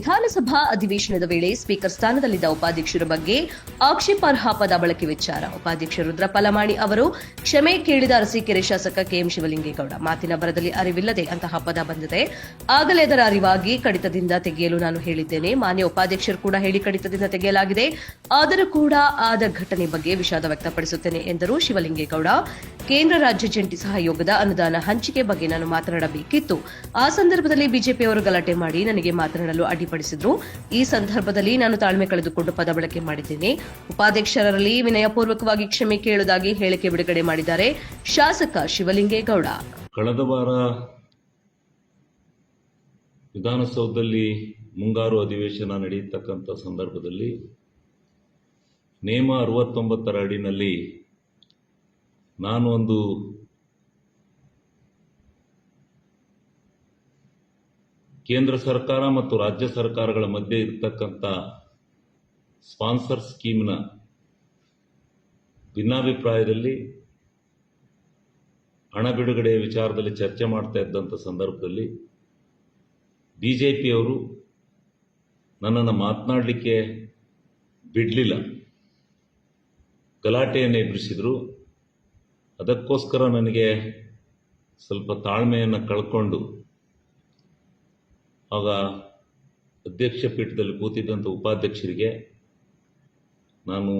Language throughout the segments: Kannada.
ವಿಧಾನಸಭಾ ಅಧಿವೇಶನದ ವೇಳೆ ಸ್ಪೀಕರ್ ಸ್ಥಾನದಲ್ಲಿದ್ದ ಉಪಾಧ್ಯಕ್ಷರ ಬಗ್ಗೆ ಆಕ್ಷೇಪಾರ್ಹ ಪದ ಬಳಕೆ ವಿಚಾರ. ಉಪಾಧ್ಯಕ್ಷ ರುದ್ರ ಪಲಮಾಣಿ ಅವರು ಕ್ಷಮೆ ಕೇಳಿದ ಅರಸೀಕೆರೆ ಶಾಸಕ ಕೆಎಂ ಶಿವಲಿಂಗೇಗೌಡ. ಮಾತಿನ ಬರದಲ್ಲಿ ಅರಿವಿಲ್ಲದೆ ಅಂತಹ ಪದ ಬಂದಿದೆ. ಆಗಲೇ ಅದರ ಅರಿವಾಗಿ ಕಡಿತದಿಂದ ತೆಗೆಯಲು ನಾನು ಹೇಳಿದ್ದೇನೆ. ಮಾನ್ಯ ಉಪಾಧ್ಯಕ್ಷರು ಕೂಡ ಹೇಳಿ ಕಡಿತದಿಂದ ತೆಗೆಯಲಾಗಿದೆ. ಆದರೂ ಕೂಡ ಆದ ಘಟನೆ ಬಗ್ಗೆ ವಿಷಾದ ವ್ಯಕ್ತಪಡಿಸುತ್ತೇನೆ ಎಂದರು ಶಿವಲಿಂಗೇಗೌಡ. ಕೇಂದ್ರ ರಾಜ್ಯ ಜಂಟಿ ಸಹಯೋಗದ ಅನುದಾನ ಹಂಚಿಕೆ ಬಗ್ಗೆ ನಾನು ಮಾತನಾಡಬೇಕಿತ್ತು. ಆ ಸಂದರ್ಭದಲ್ಲಿ ಬಿಜೆಪಿಯವರು ಗಲಾಟೆ ಮಾಡಿ ನನಗೆ ಮಾತನಾಡಲು ಅಡ್ಡಿಪಡಿಸಿದ್ರು ಈ ಸಂದರ್ಭದಲ್ಲಿ ನಾನು ತಾಳ್ಮೆ ಕಳೆದುಕೊಂಡು ಪದ ಬಳಕೆ ಮಾಡಿದ್ದೇನೆ. ಉಪಾಧ್ಯಕ್ಷರಲ್ಲಿ ವಿನಯಪೂರ್ವಕವಾಗಿ ಕ್ಷಮೆ ಕೇಳುವುದಾಗಿ ಹೇಳಿಕೆ ಬಿಡುಗಡೆ ಮಾಡಿದ್ದಾರೆ ಶಾಸಕ ಶಿವಲಿಂಗೇಗೌಡ. ಕಳೆದ ವಾರ ವಿಧಾನಸೌಧದಲ್ಲಿ ಮುಂಗಾರು ಅಧಿವೇಶನ ನಡೆಯತಕ್ಕಂಥ ಸಂದರ್ಭದಲ್ಲಿ ನೇಮ ಅರವತ್ತೊಂಬತ್ತರ ಅಡಿನಲ್ಲಿ ನಾನು ಒಂದು ಕೇಂದ್ರ ಸರ್ಕಾರ ಮತ್ತು ರಾಜ್ಯ ಸರ್ಕಾರಗಳ ಮಧ್ಯೆ ಇರತಕ್ಕಂಥ ಸ್ಪಾನ್ಸರ್ ಸ್ಕೀಮ್ನ ಭಿನ್ನಾಭಿಪ್ರಾಯದಲ್ಲಿ ಹಣ ಬಿಡುಗಡೆಯ ವಿಚಾರದಲ್ಲಿ ಚರ್ಚೆ ಮಾಡ್ತಾ ಇದ್ದಂಥ ಸಂದರ್ಭದಲ್ಲಿ ಬಿ ಜೆ ಪಿಯವರು ನನ್ನನ್ನು ಮಾತನಾಡಲಿಕ್ಕೆ ಬಿಡಲಿಲ್ಲ. ಗಲಾಟೆಯನ್ನು ಎದುರಿಸಿದರು. ಅದಕ್ಕೋಸ್ಕರ ನನಗೆ ಸ್ವಲ್ಪ ತಾಳ್ಮೆಯನ್ನು ಕಳ್ಕೊಂಡು ಆಗ ಅಧ್ಯಕ್ಷ ಪೀಠದಲ್ಲಿ ಕೂತಿದ್ದಂಥ ಉಪಾಧ್ಯಕ್ಷರಿಗೆ ನಾನು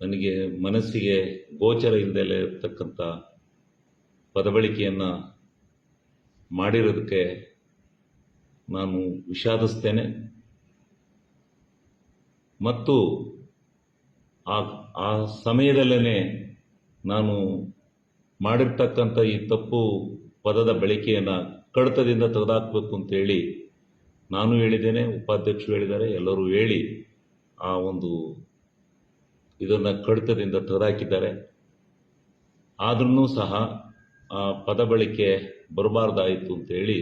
ನನಗೆ ಮನಸ್ಸಿಗೆ ಗೋಚರ ಇಲ್ಲದೆ ಇರತಕ್ಕಂಥ ಪದಬಳಿಕೆಯನ್ನು ಮಾಡಿರೋದಕ್ಕೆ ನಾನು ವಿಷಾದಿಸ್ತೇನೆ. ಮತ್ತು ಆ ಆ ಸಮಯದಲ್ಲೇ ನಾನು ಮಾಡಿರ್ತಕ್ಕಂಥ ಈ ತಪ್ಪು ಪದದ ಬಳಕೆಯನ್ನು ಕಡತದಿಂದ ತೆಗೆದಾಕಬೇಕು ಅಂತೇಳಿ ನಾನು ಹೇಳಿದ್ದೇನೆ, ಉಪಾಧ್ಯಕ್ಷರು ಹೇಳಿದ್ದಾರೆ, ಎಲ್ಲರೂ ಹೇಳಿ ಆ ಒಂದು ಇದನ್ನು ಕಡಿತದಿಂದ ತೆಗೆದಾಕಿದ್ದಾರೆ. ಆದ್ರೂ ಸಹ ಆ ಪದ ಬಳಕೆ ಬರಬಾರ್ದಾಯಿತು ಅಂತೇಳಿ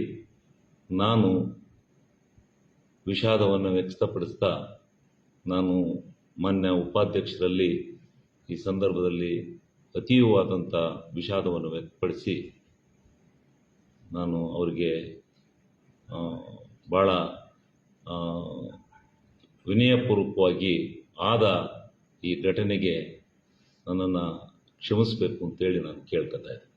ನಾನು ವಿಷಾದವನ್ನು ವ್ಯಕ್ತಪಡಿಸ್ತಾ ನಾನು ಮಾನ್ಯ ಉಪಾಧ್ಯಕ್ಷರಲ್ಲಿ ಈ ಸಂದರ್ಭದಲ್ಲಿ ಅತೀವವಾದಂಥ ವಿಷಾದವನ್ನು ವ್ಯಕ್ತಪಡಿಸಿ ನಾನು ಅವರಿಗೆ ಭಾಳ ವಿನಯಪೂರ್ವಕವಾಗಿ ಆದ ಈ ಘಟನೆಗೆ ನನ್ನನ್ನು ಕ್ಷಮಿಸಬೇಕು ಅಂತೇಳಿ ನಾನು ಕೇಳ್ಕೊತಾ ಇದ್ದೀನಿ